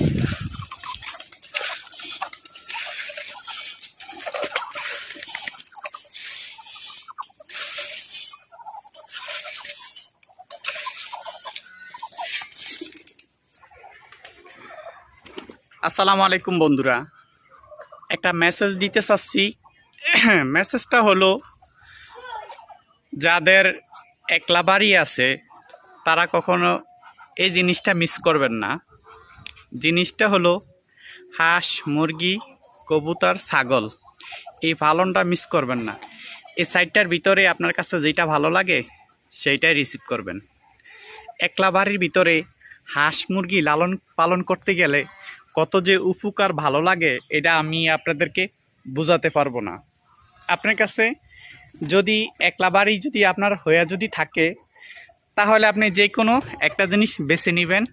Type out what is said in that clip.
আসসালামু আলাইকুম বন্ধুরা। একটা মেসেজ দিতে চাচ্ছি। মেসেজটা হলো, যাদের একলা বাড়ি আছে, তারা কখনো এই জিনিসটা মিস করবেন না। জিনিসটা হলো হাঁস, মুরগি, কবুতর, ছাগল। এই পালনটা মিস করবেন না। এই সাইটটার ভিতরে আপনার কাছে যেটা ভালো লাগে, সেইটাই রিসিভ করবেন। একলা বাড়ির ভিতরে হাঁস, মুরগি লালন পালন করতে গেলে কত যে উপকার ভালো লাগে, এটা আমি আপনাদেরকে বোঝাতে পারব না। আপনার কাছে যদি একলা বাড়ি যদি আপনার হয়ে যদি থাকে, তাহলে আপনি যে কোনো একটা জিনিস বেছে নেবেন।